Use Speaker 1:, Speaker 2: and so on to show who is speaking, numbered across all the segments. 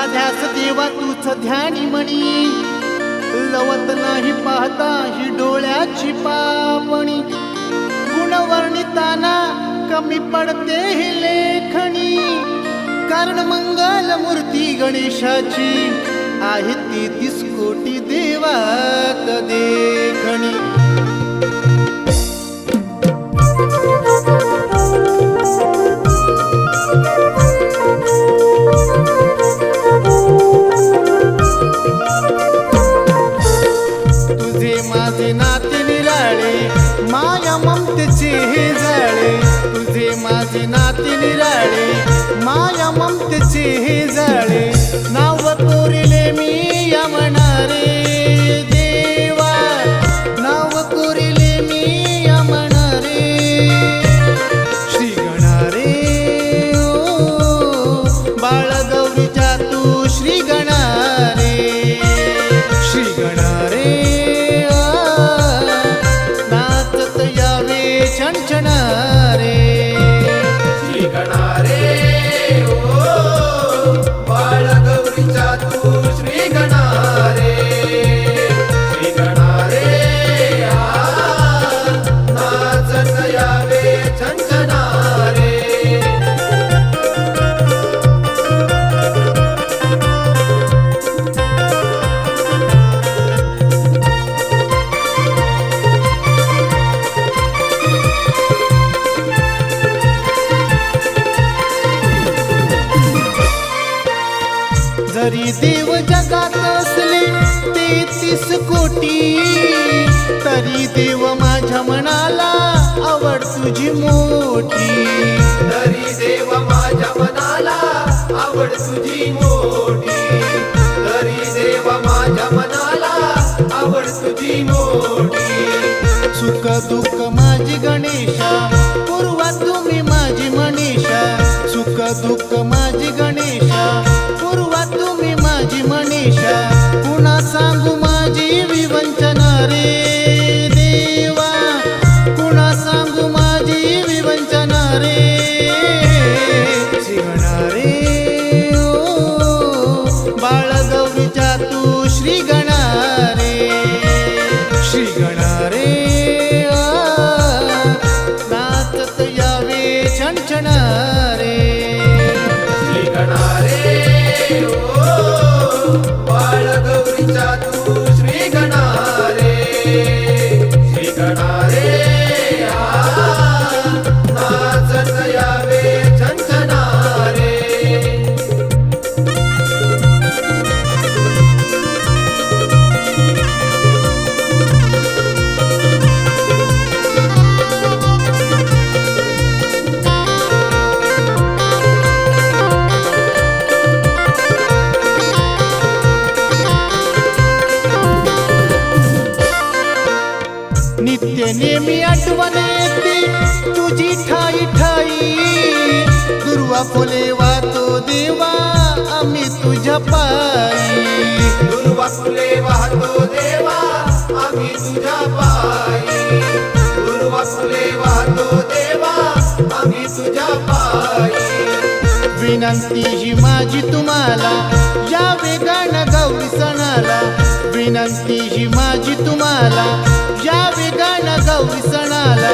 Speaker 1: साध्यास देवा तूच ध्यानी म्हणी. लवत नाही पाहता ही डोळ्याची पापणी. गुणवर्णिताना कमी पडते ही लेखणी. कारण मंगल मूर्ती गणेशाची आहे ती तीस कोटी देवा कदेखणी
Speaker 2: ಬಾಳದ
Speaker 1: जरी देव जगात असले तेहतीस कोटी तरी देव माझ्या मनाला आवड तुझी मोठी.
Speaker 2: तरी देव माझ्या मनाला आवड तुझी मोठी. तरी देव माझ्या मनाला आवड तुझी मोठी.
Speaker 1: सुख दुःख माझी गणेशा पूर्वा तुम्ही माझी मनीषा. सुख दुःख माझी गणेशा श्री गणारे नित्य नेहमी आठवण येते. तुझी ठाई ठाई. दुर्वा फुले वातो देवा आम्ही तुझ्या पायी.
Speaker 2: दुर्वा फुले वाहतो देवा आम्ही तुझ्या पायी. दुर्वा फुले वाहतो देवा आम्ही तुझ्या पायी.
Speaker 1: विनंती ही माझी तुम्हाला या वेगानं गौरी सणाला. विनंती ही माझी तुम्हाला. या वेगानं गौरी सणाला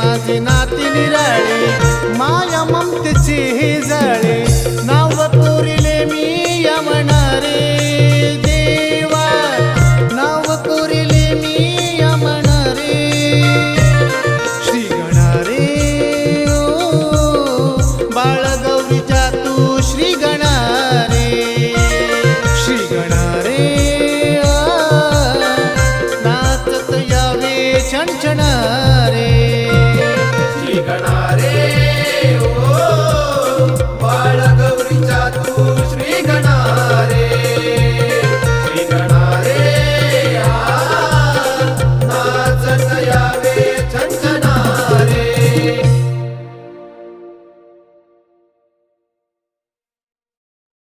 Speaker 1: माझी नाती निराळी माया ममतेची ही जाळे. नाव कोरिले मी या म्हणणारे देवा. नाव कोरिले मी या म्हणणारे श्री गणारे ओ बाळ